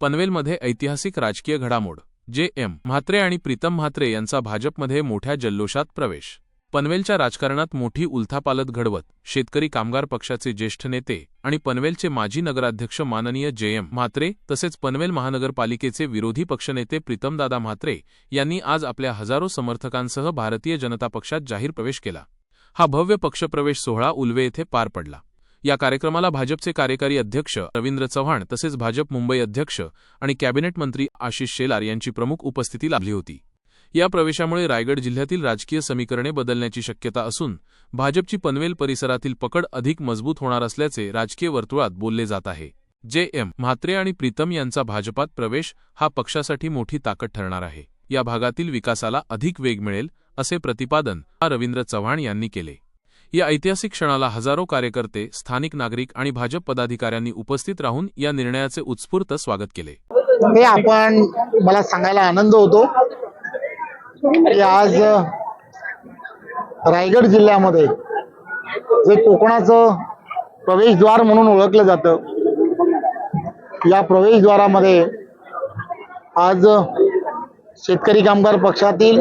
पनवेलमध्ये ऐतिहासिक राजकीय घडामोड जे एम. म्हात्रे आणि प्रीतम म्हात्रे यांचा भाजपमध्ये मोठ्या जल्लोषात प्रवेश. पनवेलच्या राजकारणात मोठी उलथापालत घडवत शेतकरी कामगार पक्षाचे ज्येष्ठ नेते आणि पनवेलचे माजी नगराध्यक्ष माननीय जे एम. म्हात्रे तसेच पनवेल महानगरपालिकेचे विरोधी पक्षनेते प्रीतमदादा म्हात्रे यांनी आज आपल्या हजारो समर्थकांसह भारतीय जनता पक्षात जाहीर प्रवेश केला. हा भव्य पक्षप्रवेश सोहळा उल्वे येथे पार पडला. या कार्यक्रमाला भाजपचे कार्यकारी अध्यक्ष रवींद्र चव्हाण तसेच भाजप मुंबई अध्यक्ष आणि कॅबिनेट मंत्री आशिष शेलार यांची प्रमुख उपस्थिती लाभली होती. या प्रवेशामुळे रायगड जिल्ह्यातील राजकीय समीकरणे बदलण्याची शक्यता असून भाजपची पनवेल परिसरातील पकड अधिक मजबूत होणार असल्याचे राजकीय वर्तुळात बोलले जात आहे. जे. एम. म्हात्रे आणि प्रीतम यांचा भाजपात प्रवेश हा पक्षासाठी मोठी ताकद ठरणार आहे. या भागातील विकासाला अधिक वेग मिळेल असे प्रतिपादन रवींद्र चव्हाण यांनी केले. या ऐतिहासिक क्षणाला हजारो कार्यकर्ते स्थानिक नागरिक आणि भाजप पदाधिकाऱ्यांनी उपस्थित राहून या निर्णयाचे उत्स्फूर्त स्वागत केले. हे आपण मला सांगायला आनंद होतो की आज रायगड जिल्ह्यामध्ये जे कोकणाचं प्रवेशद्वार म्हणून ओळखलं जातं या प्रवेशद्वारामध्ये आज शेतकरी कामगार पक्षातील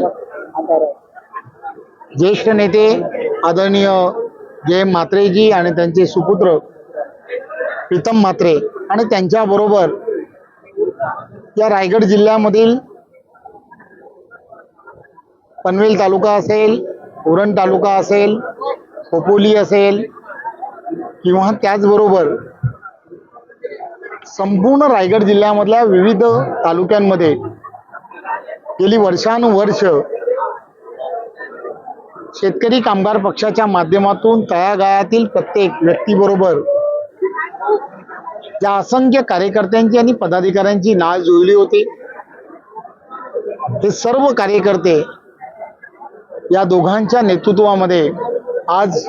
ज्येष्ठ नेते आदरणीय जे म्हात्रेजी आणि त्यांचे सुपुत्र प्रीतम म्हात्रे आणि त्यांच्याबरोबर या रायगड जिल्ह्यामधील पनवेल तालुका असेल उरण तालुका असेल खोपोली असेल किंवा त्याचबरोबर संपूर्ण रायगड जिल्ह्यामधल्या विविध तालुक्यांमध्ये गेली वर्षानुवर्ष शेतकरी कामगार पक्षाच्या माध्यमातून तळागाळातील प्रत्येक व्यक्तीबरोबर ज्या असंख्य कार्यकर्त्यांची आणि पदाधिकाऱ्यांची नाळ जुळली होती ते सर्व कार्यकर्ते या दोघांच्या नेतृत्वामध्ये आज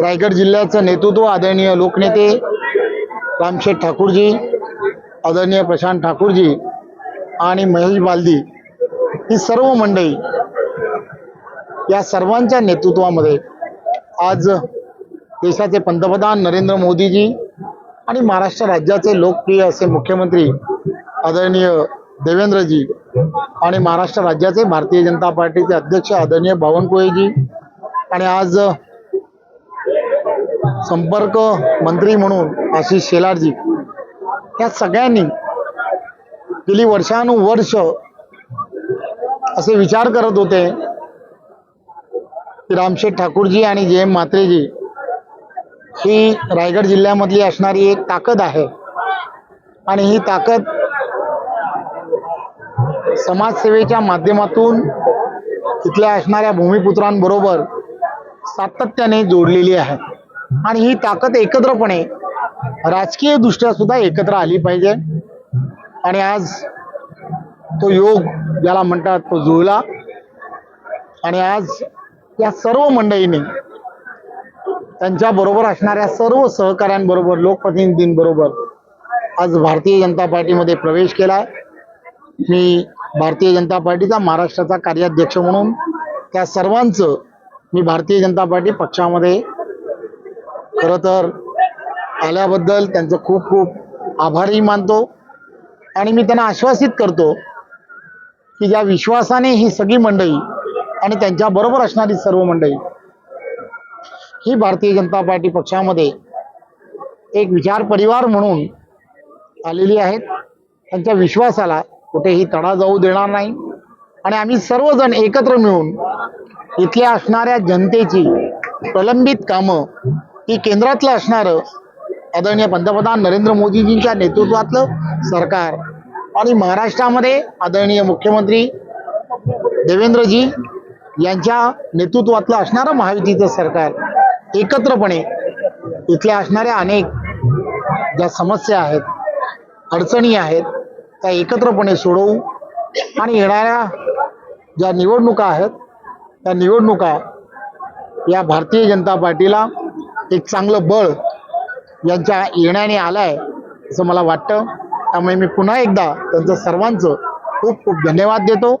रायगड जिल्ह्याचं नेतृत्व आदरणीय लोकनेते रामशेठ ठाकूरजी आदरणीय प्रशांत ठाकूरजी आणि महेश बालदी ही सर्व मंडळी या सर्वांच्या नेतृत्वामध्ये आज देशाचे पंतप्रधान नरेंद्र मोदीजी आणि महाराष्ट्र राज्याचे लोकप्रिय असे मुख्यमंत्री आदरणीय देवेंद्रजी आणि महाराष्ट्र राज्याचे भारतीय जनता पार्टीचे अध्यक्ष आदरणीय बावनकुळेजी आणि आज संपर्क मंत्री म्हणून आशिष शेलारजी या सगळ्यांनी गेली वर्षानुवर्ष असे विचार करत होते रामशेठ ठाकूरजी आणि जे एम म्हात्रेजी ही रायगड जिल्ह्यामधली असणारी एक ताकद आहे. आणि ही ताकद समाजसेवेच्या माध्यमातून इथल्या असणाऱ्या भूमिपुत्रांबरोबर सातत्याने जोडलेली आहे. आणि ही ताकद एकत्रपणे राजकीय दृष्ट्या सुद्धा एकत्र आली पाहिजे. आणि आज तो योग ज्याला म्हणतात तो जुळला. आणि आज या सर्व मंडळींनी त्यांच्याबरोबर असणाऱ्या सर्व सहकाऱ्यांबरोबर लोकप्रतिनिधींबरोबर आज भारतीय जनता पार्टीमध्ये प्रवेश केला मी भारतीय जनता पार्टीचा महाराष्ट्राचा कार्याध्यक्ष म्हणून त्या सर्वांचं मी भारतीय जनता पार्टी पक्षामध्ये खरं तर आल्याबद्दल त्यांचं खूप खूप आभारही मानतो आणि मी त्यांना आश्वासित करतो की ज्या विश्वासाने ही सगळी मंडळी आणि त्यांच्याबरोबर असणारी सर्व मंडळी ही भारतीय जनता पार्टी पक्षामध्ये एक विचार परिवार म्हणून आलेली आहेत. त्यांच्या विश्वासाला कुठेही तडा जाऊ देणार नाही. आणि आम्ही सर्वजण एकत्र मिळून इथल्या असणाऱ्या जनतेची प्रलंबित कामं ही केंद्रातलं असणारं आदरणीय पंतप्रधान नरेंद्र मोदीजींच्या नेतृत्वातलं सरकार आणि महाराष्ट्रामध्ये आदरणीय मुख्यमंत्री देवेंद्रजी यांच्या नेतृत्वातलं असणारं महायुतीचं सरकार एकत्रपणे इथल्या असणाऱ्या अनेक ज्या समस्या आहेत अडचणी आहेत त्या एकत्रपणे सोडवू आणि येणाऱ्या ज्या निवडणुका आहेत त्या निवडणुका या भारतीय जनता पार्टीला एक चांगलं बळ यांच्या येण्याने आलाय असं मला वाटतं. त्यामुळे मी पुन्हा एकदा त्यांचं सर्वांचं खूप खूप धन्यवाद देतो.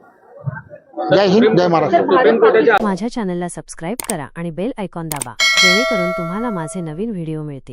जय हिंद जय महाराष्ट्र. माझ्या चॅनलला सबस्क्राईब करा आणि बेल आयकॉन दाबा जेणेकरून तुम्हाला माझे नवीन व्हिडिओ मिळतील.